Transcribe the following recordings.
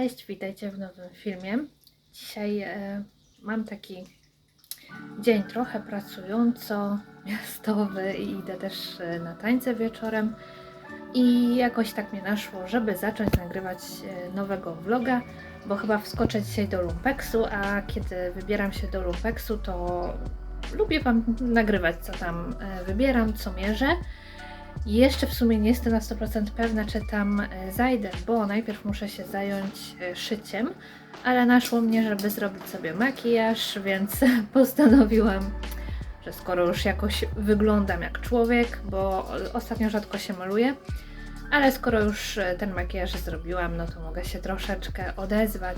Cześć, witajcie w nowym filmie. Dzisiaj e, mam taki dzień trochę pracująco miastowy i idę też e, na tańce wieczorem. I jakoś tak mnie naszło, żeby zacząć nagrywać e, nowego vloga, bo chyba wskoczę dzisiaj do Lumpeksu, a kiedy wybieram się do Lumpeksu, to lubię Wam nagrywać, co tam e, wybieram, co mierzę. Jeszcze w sumie nie jestem na 100% pewna, czy tam e, zajdę, bo najpierw muszę się zająć e, szyciem, ale naszło mnie, żeby zrobić sobie makijaż, więc postanowiłam, że skoro już jakoś wyglądam jak człowiek, bo ostatnio rzadko się maluję, ale skoro już e, ten makijaż zrobiłam, no to mogę się troszeczkę odezwać.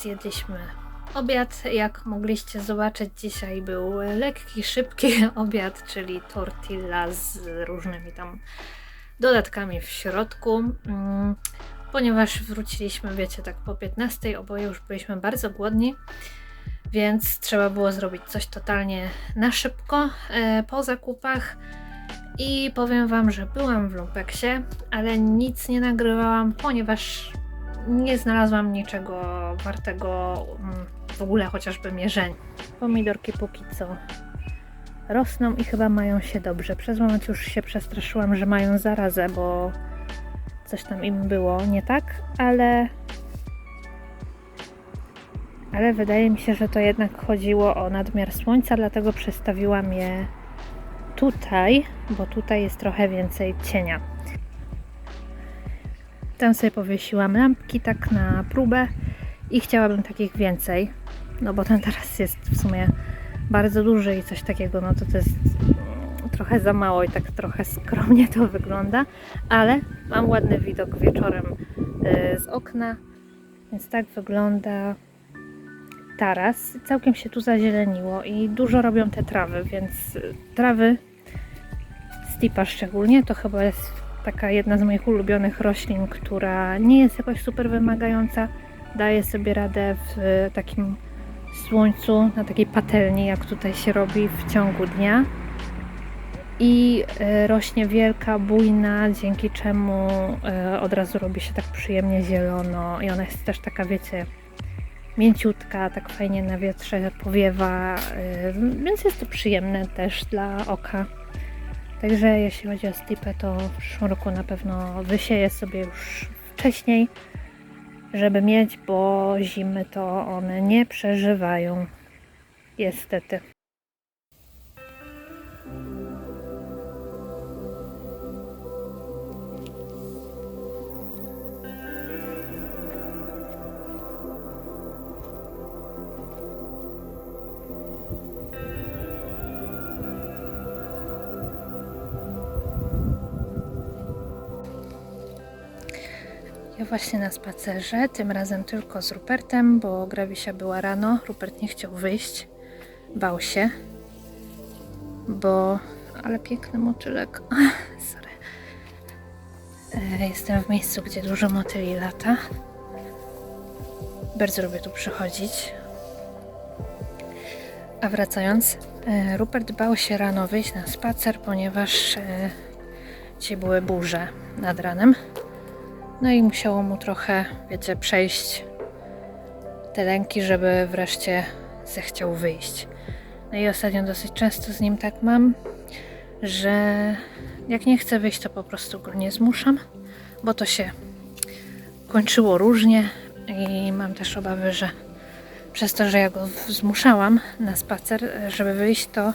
Zjedliśmy obiad. Jak mogliście zobaczyć, dzisiaj był lekki, szybki obiad, czyli tortilla z różnymi tam dodatkami w środku. Mm, Ponieważ wróciliśmy, wiecie, tak po 15, oboje już byliśmy bardzo głodni, więc trzeba było zrobić coś totalnie na szybko e, po zakupach. I powiem Wam, że byłam w Lumpeksie, ale nic nie nagrywałam, ponieważ nie znalazłam niczego wartego mm, w ogóle chociażby mierzeń. Pomidorki póki co rosną i chyba mają się dobrze. Przez moment już się przestraszyłam, że mają zarazę, bo coś tam im było nie tak, ale ale wydaje mi się, że to jednak chodziło o nadmiar słońca, dlatego przestawiłam je tutaj, bo tutaj jest trochę więcej cienia. Tam sobie powiesiłam lampki tak na próbę i chciałabym takich więcej, no bo ten teraz jest w sumie bardzo duży i coś takiego, no to to jest mm, trochę za mało i tak trochę skromnie to wygląda, ale mam ładny widok wieczorem y, z okna, więc tak wygląda taras. Całkiem się tu zazieleniło i dużo robią te trawy, więc y, trawy stipa szczególnie to chyba jest taka jedna z moich ulubionych roślin, która nie jest jakoś super wymagająca, daje sobie radę w y, takim słońcu, na takiej patelni, jak tutaj się robi w ciągu dnia. I y, rośnie wielka, bujna, dzięki czemu y, od razu robi się tak przyjemnie zielono i ona jest też taka, wiecie, mięciutka, tak fajnie na wietrze powiewa, więc jest to przyjemne też dla oka. Także jeśli chodzi o stipę, to w przyszłym roku na pewno wysieję sobie już wcześniej, żeby mieć, bo zimy to one nie przeżywają. Niestety. Ja właśnie na spacerze, tym razem tylko z Rupertem, bo Grawisia była rano. Rupert nie chciał wyjść, bał się, bo... Ale piękny motylek. Sorry. E, Jestem w miejscu, gdzie dużo motyli lata. Bardzo lubię tu przychodzić. A wracając, e, Rupert bał się rano wyjść na spacer, ponieważ e, dzisiaj były burze nad ranem. No i musiało mu trochę, wiecie, przejść te lęki, żeby wreszcie zechciał wyjść. No i ostatnio dosyć często z nim tak mam, że jak nie chce wyjść, to po prostu go nie zmuszam, bo to się kończyło różnie i mam też obawy, że przez to, że ja go zmuszałam na spacer, żeby wyjść, to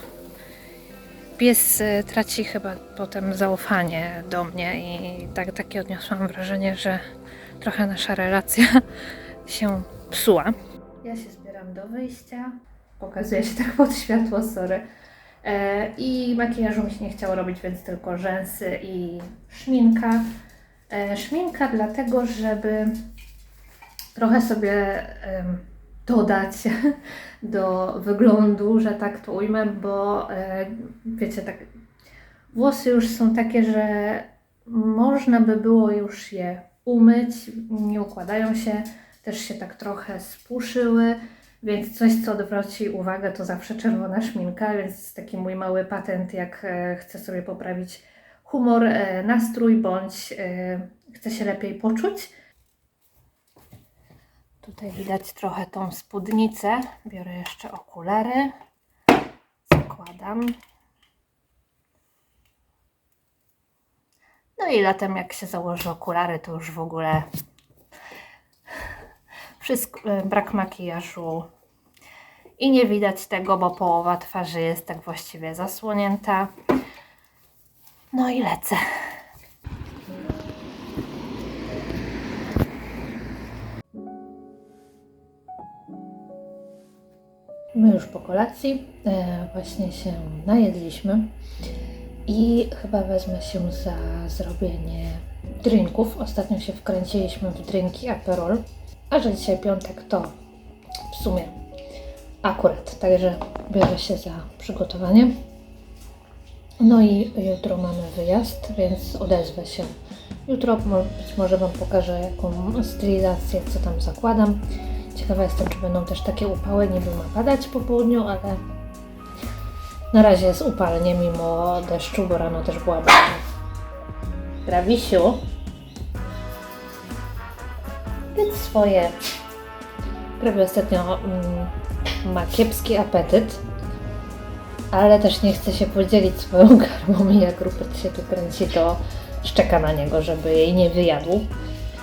pies e, traci chyba potem zaufanie do mnie i tak, takie odniosłam wrażenie, że trochę nasza relacja się psuła. Ja się zbieram do wyjścia. Pokazuję się tak pod światło, sorry. E, I makijażu mi się nie chciało robić, więc tylko rzęsy i szminka. E, szminka dlatego, żeby trochę sobie em, dodać do wyglądu, że tak to ujmę, bo e, wiecie, tak włosy już są takie, że można by było już je umyć, nie układają się, też się tak trochę spuszyły Więc coś, co odwróci uwagę, to zawsze czerwona szminka, więc taki mój mały patent, jak e, chcę sobie poprawić humor, e, nastrój, bądź chcę się lepiej poczuć. Tutaj widać trochę tą spódnicę. Biorę jeszcze okulary. Zakładam. No i latem jak się założy okulary, to już w ogóle wszystko, e, brak makijażu i nie widać tego, bo połowa twarzy jest tak właściwie zasłonięta. No i lecę. My już po kolacji e, właśnie się najedliśmy i chyba wezmę się za zrobienie drinków. Ostatnio się wkręciliśmy w drinki Aperol, a że dzisiaj piątek to w sumie akurat, także biorę się za przygotowanie. No i jutro mamy wyjazd, więc odezwę się. Jutro być może Wam pokażę jaką stylizację, co tam zakładam. Ciekawa jestem, czy będą też takie upały, niby ma padać po południu, ale na razie jest upalnie mimo deszczu, bo rano też była bardzo. Grawisiu. Więc swoje. Prawie ostatnio mm, ma kiepski apetyt, ale też nie chce się podzielić swoją karmą i jak Rupert się tu kręci, to szczeka na niego, żeby jej nie wyjadł.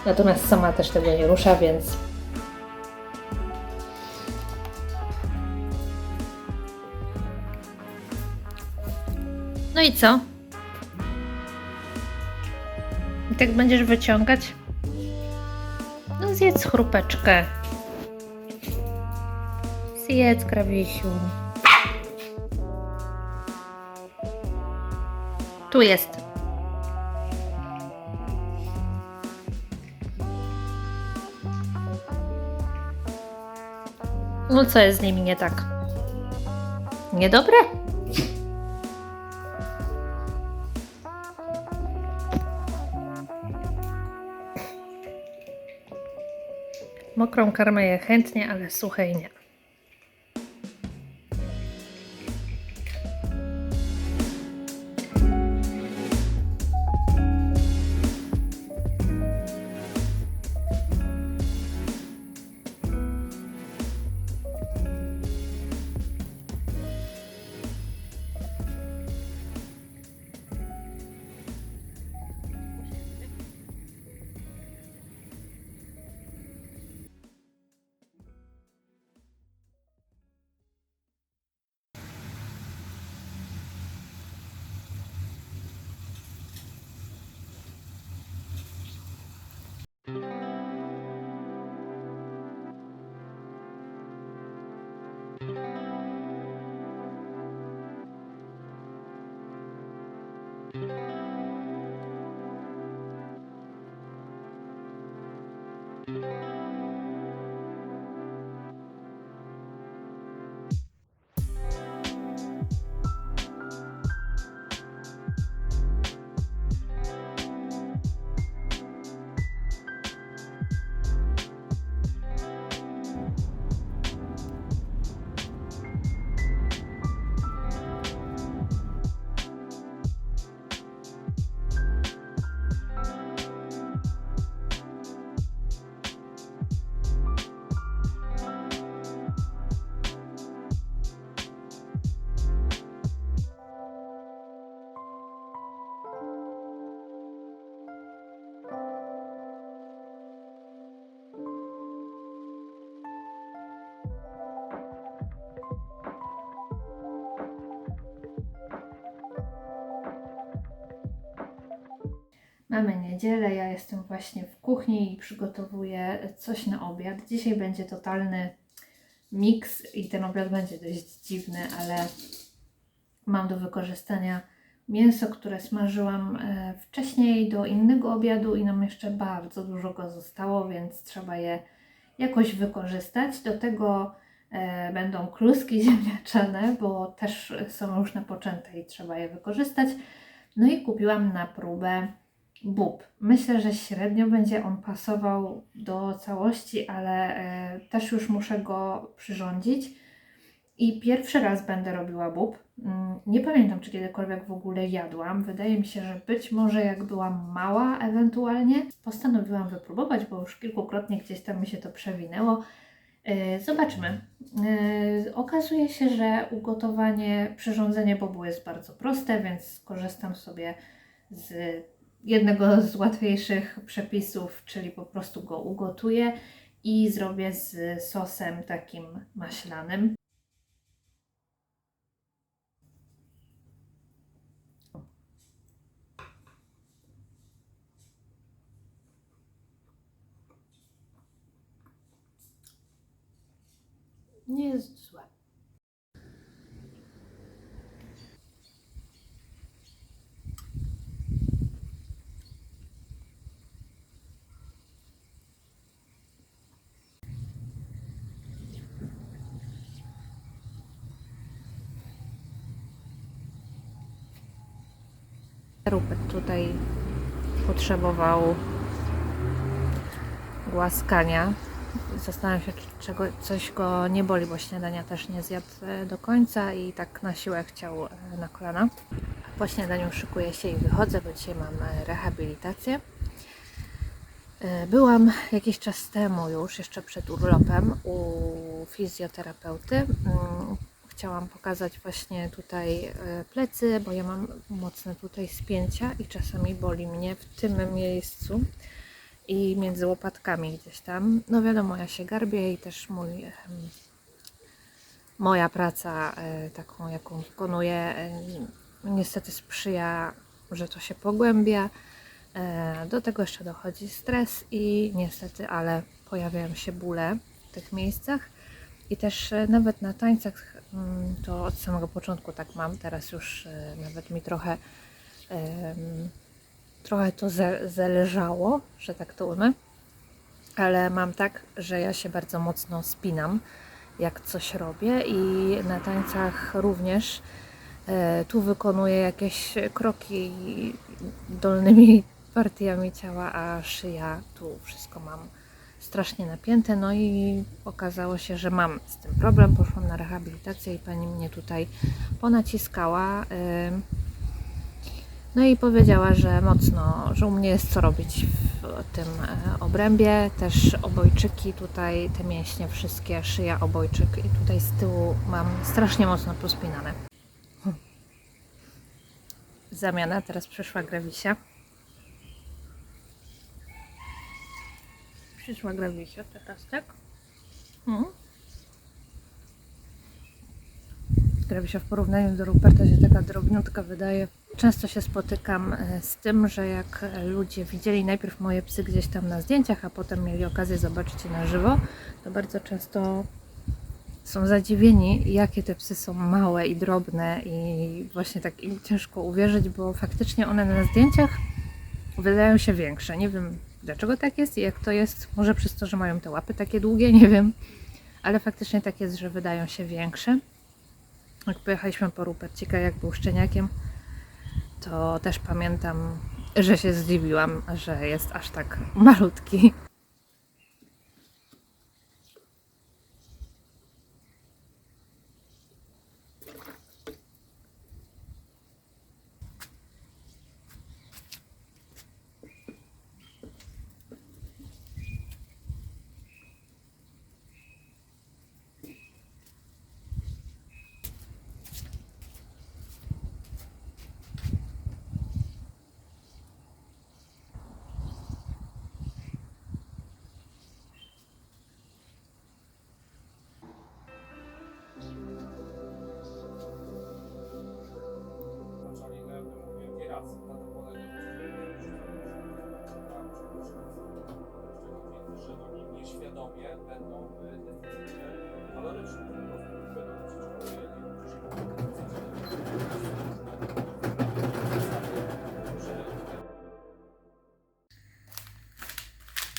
Natomiast sama też tego nie rusza, więc No i co? I tak będziesz wyciągać? No zjedz chrupeczkę. Zjedz, krawisiu. Tu jest. No co jest z nimi nie tak? Niedobre? Mokrą karmę je chętnie, ale suchej nie. Mamy niedzielę, ja jestem właśnie w kuchni i przygotowuję coś na obiad. Dzisiaj będzie totalny miks i ten obiad będzie dość dziwny, ale mam do wykorzystania mięso, które smażyłam e, wcześniej do innego obiadu i nam jeszcze bardzo dużo go zostało, więc trzeba je jakoś wykorzystać. Do tego e, będą kluski ziemniaczane, bo też są już napoczęte i trzeba je wykorzystać. No i kupiłam na próbę bób. Myślę, że średnio będzie on pasował do całości, ale e, też już muszę go przyrządzić. I pierwszy raz będę robiła bób. Mm, Nie pamiętam, czy kiedykolwiek w ogóle jadłam. Wydaje mi się, że być może jak byłam mała, ewentualnie. Postanowiłam wypróbować, bo już kilkukrotnie gdzieś tam mi się to przewinęło. E, Zobaczmy. E, Okazuje się, że ugotowanie, przyrządzenie bobu jest bardzo proste, więc skorzystam sobie z jednego z łatwiejszych przepisów, czyli po prostu go ugotuję i zrobię z sosem takim maślanym. Nie jest. Rupert tutaj potrzebował głaskania. Zastanawiam się, czy czego, coś go nie boli, bo śniadania też nie zjadł e, do końca i tak na siłę chciał e, na kolana. Po śniadaniu szykuję się i wychodzę, bo dzisiaj mam e, rehabilitację. Byłam jakiś czas temu już, jeszcze przed urlopem, u fizjoterapeuty. Chciałam pokazać właśnie tutaj e, plecy, bo ja mam mocne tutaj spięcia i czasami boli mnie w tym miejscu i między łopatkami gdzieś tam. No wiadomo, ja się garbię i też mój, moja praca, e, taką jaką wykonuję, e, niestety sprzyja, że to się pogłębia. Do tego jeszcze dochodzi stres i niestety, ale pojawiają się bóle w tych miejscach. I też e, nawet na tańcach mm, to od samego początku tak mam. Teraz już e, nawet mi trochę trochę to zależało, że tak to ujmę, ale mam tak, że ja się bardzo mocno spinam, jak coś robię i na tańcach również e, tu wykonuję jakieś kroki dolnymi partiami ciała, a szyja tu wszystko mam strasznie napięte, no i okazało się, że mam z tym problem. Poszłam na rehabilitację i pani mnie tutaj ponaciskała. no i powiedziała, że mocno, że u mnie jest co robić w tym e, obrębie. Też obojczyki tutaj, te mięśnie wszystkie, szyja, obojczyk i tutaj z tyłu mam strasznie mocno pospinane. Hm. Zamiana, teraz przyszła Grewisia. Przyszła Grewisia teraz, tak? Mhm. Grewisia w porównaniu do Ruperta się taka drobniutka wydaje. Często się spotykam e, z tym, że jak ludzie widzieli najpierw moje psy gdzieś tam na zdjęciach, a potem mieli okazję zobaczyć je na żywo, to bardzo często są zadziwieni, jakie te psy są małe i drobne i właśnie tak im ciężko uwierzyć, bo faktycznie one na zdjęciach wydają się większe. Nie wiem dlaczego tak jest i jak to jest, może przez to, że mają te łapy takie długie, nie wiem, ale faktycznie tak jest, że wydają się większe. Jak pojechaliśmy po Rupercika, jak był szczeniakiem, to też pamiętam, że się zdziwiłam, że jest aż tak malutki. Nieświadomie będą w deficycie kalorycznym. Po prostu będą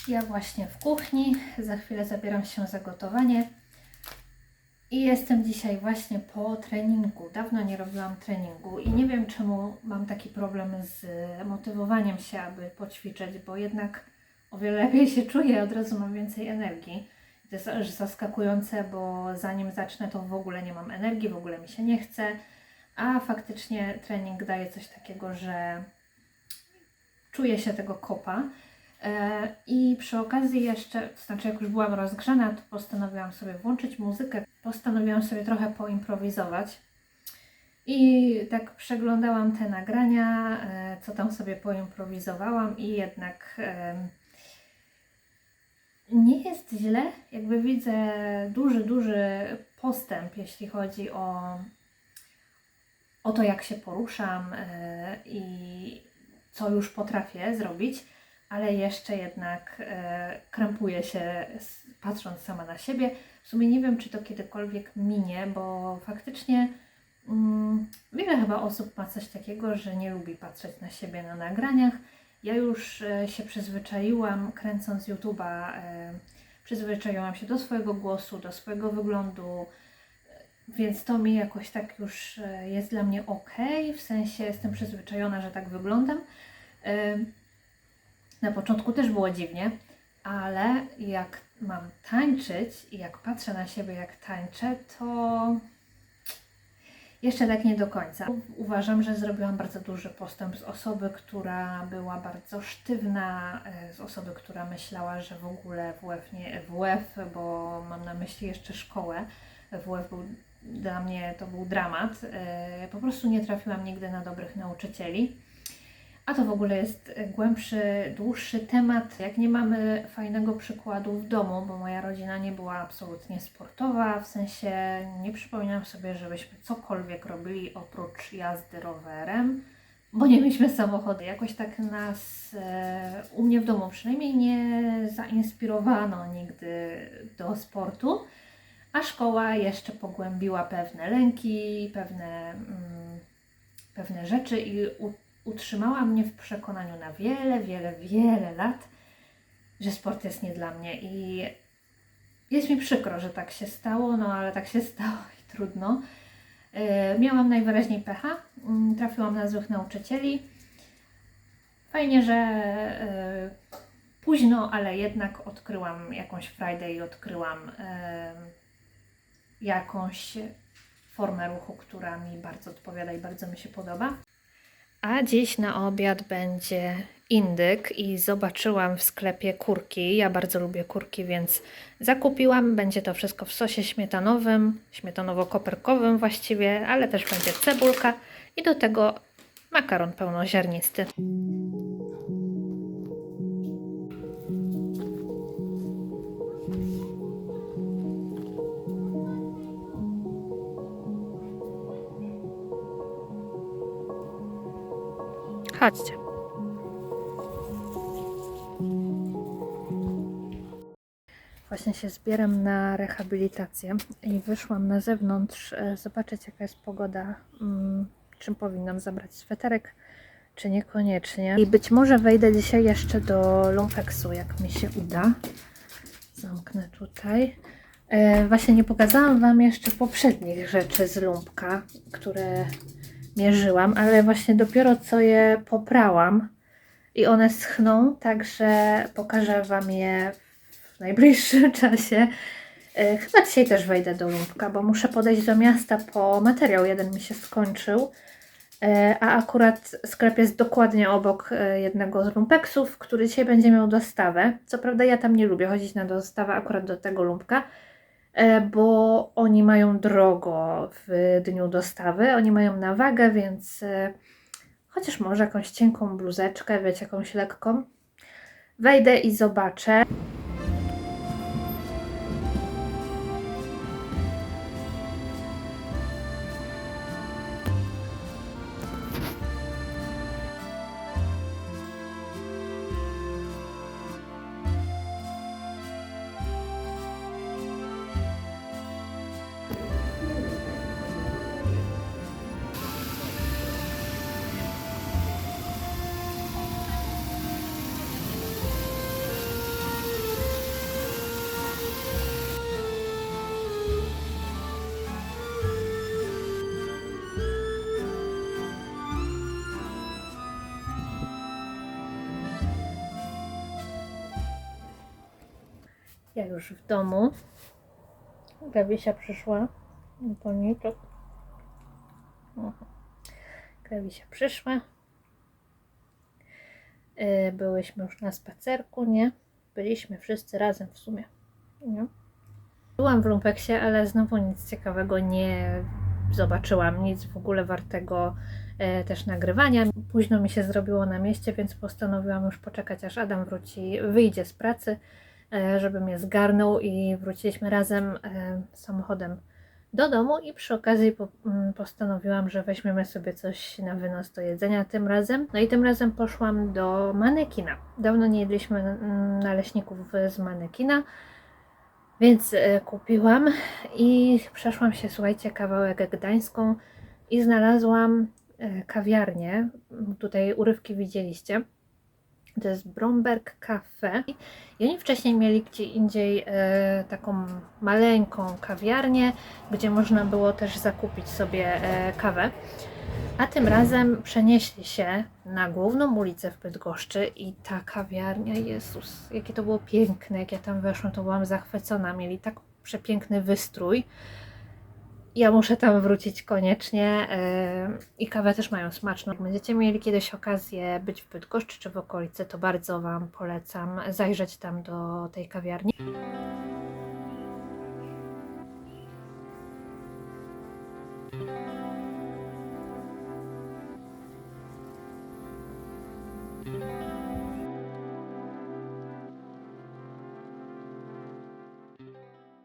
Ja właśnie w kuchni, za chwilę zabieram się za gotowanie. I jestem dzisiaj właśnie po treningu. Dawno nie robiłam treningu i nie wiem czemu mam taki problem z motywowaniem się, aby poćwiczyć, bo jednak o wiele lepiej się czuję, od razu mam więcej energii. To jest aż zaskakujące, bo zanim zacznę, to w ogóle nie mam energii, w ogóle mi się nie chce, a faktycznie trening daje coś takiego, że czuję się tego kopa. E, I przy okazji jeszcze, to znaczy jak już byłam rozgrzana, to postanowiłam sobie włączyć muzykę, postanowiłam sobie trochę poimprowizować. I tak przeglądałam te nagrania, e, co tam sobie poimprowizowałam i jednak nie jest źle. Jakby widzę duży, duży postęp, jeśli chodzi o, o to, jak się poruszam e, i co już potrafię zrobić, ale jeszcze jednak e, krępuję się patrząc sama na siebie. W sumie nie wiem, czy to kiedykolwiek minie, bo faktycznie mm, wiele chyba osób ma coś takiego, że nie lubi patrzeć na siebie na nagraniach. Ja już e, się przyzwyczaiłam, kręcąc YouTube'a, e, przyzwyczaiłam się do swojego głosu, do swojego wyglądu, e, więc to mi jakoś tak już jest dla mnie ok, w sensie jestem przyzwyczajona, że tak wyglądam. Na początku też było dziwnie, ale jak mam tańczyć i jak patrzę na siebie, jak tańczę, to jeszcze tak nie do końca. Uważam, że zrobiłam bardzo duży postęp z osoby, która była bardzo sztywna, e, z osoby, która myślała, że w ogóle WF nie WF, bo mam na myśli jeszcze szkołę. WF był dla mnie to był dramat. E, Po prostu nie trafiłam nigdy na dobrych nauczycieli. A to w ogóle jest głębszy, dłuższy temat. Jak nie mamy fajnego przykładu w domu, bo moja rodzina nie była absolutnie sportowa, w sensie nie przypominam sobie, żebyśmy cokolwiek robili oprócz jazdy rowerem, bo nie mieliśmy samochodu. Jakoś tak nas e, u mnie w domu przynajmniej nie zainspirowano nigdy do sportu. A szkoła jeszcze pogłębiła pewne lęki, pewne, mm, pewne rzeczy i utrzymała mnie w przekonaniu na wiele, wiele, wiele lat, że sport jest nie dla mnie. I jest mi przykro, że tak się stało, no ale tak się stało i trudno. E, Miałam najwyraźniej pecha, mm, trafiłam na złych nauczycieli. Fajnie, że e, późno, ale jednak odkryłam jakąś frajdę i odkryłam e, jakąś formę ruchu, która mi bardzo odpowiada i bardzo mi się podoba. A dziś na obiad będzie indyk i zobaczyłam w sklepie kurki. Ja bardzo lubię kurki, więc zakupiłam. Będzie to wszystko w sosie śmietanowym, śmietanowo-koperkowym właściwie, ale też będzie cebulka i do tego makaron pełnoziarnisty. Chodźcie. Właśnie się zbieram na rehabilitację i wyszłam na zewnątrz e, zobaczyć jaka jest pogoda, mm, czym powinnam zabrać sweterek, czy niekoniecznie. I być może wejdę dzisiaj jeszcze do lumpeksu, jak mi się uda. Zamknę tutaj. E, właśnie nie pokazałam Wam jeszcze poprzednich rzeczy z lumpka, które mierzyłam, ale właśnie dopiero co je poprałam i one schną, także pokażę Wam je w najbliższym czasie. E, Chyba dzisiaj też wejdę do Lumpka, bo muszę podejść do miasta po materiał. Jeden mi się skończył, e, a akurat sklep jest dokładnie obok e, jednego z lumpeksów, który dzisiaj będzie miał dostawę. Co prawda ja tam nie lubię chodzić na dostawę akurat do tego lumpka, bo oni mają drogo w dniu dostawy. Oni mają na wagę, więc e, chociaż może jakąś cienką bluzeczkę, wiecie, jakąś lekką. Wejdę i zobaczę. Ja już w domu. Gawisia przyszła. Po. Mhm. Gawisia przyszła. Yy, Byłyśmy już na spacerku, nie? Byliśmy wszyscy razem w sumie. Nie? Byłam w lumpeksie, ale znowu nic ciekawego nie zobaczyłam. Nic w ogóle wartego e, też nagrywania. Późno mi się zrobiło na mieście, więc postanowiłam już poczekać, aż Adam wróci, wyjdzie z pracy, e, żeby mnie zgarnął i wróciliśmy razem e, samochodem do domu i przy okazji mm, postanowiłam, że weźmiemy sobie coś na wynos do jedzenia tym razem. No i tym razem poszłam do manekina. Dawno nie jedliśmy mm, naleśników z manekina, więc e, kupiłam i przeszłam się, słuchajcie, kawałek gdańską i znalazłam e, kawiarnię. Tutaj urywki widzieliście. To jest Bromberg Cafe. I oni wcześniej mieli gdzie indziej e, taką maleńką kawiarnię, gdzie można było też zakupić sobie e, kawę. A tym razem przenieśli się na główną ulicę w Bydgoszczy i ta kawiarnia, Jezus, jakie to było piękne, jak ja tam weszłam, to byłam zachwycona. Mieli tak przepiękny wystrój. Ja muszę tam wrócić koniecznie yy, i kawę też mają smaczną. Jak będziecie mieli kiedyś okazję być w Bydgoszczy czy w okolicy, to bardzo Wam polecam zajrzeć tam do tej kawiarni.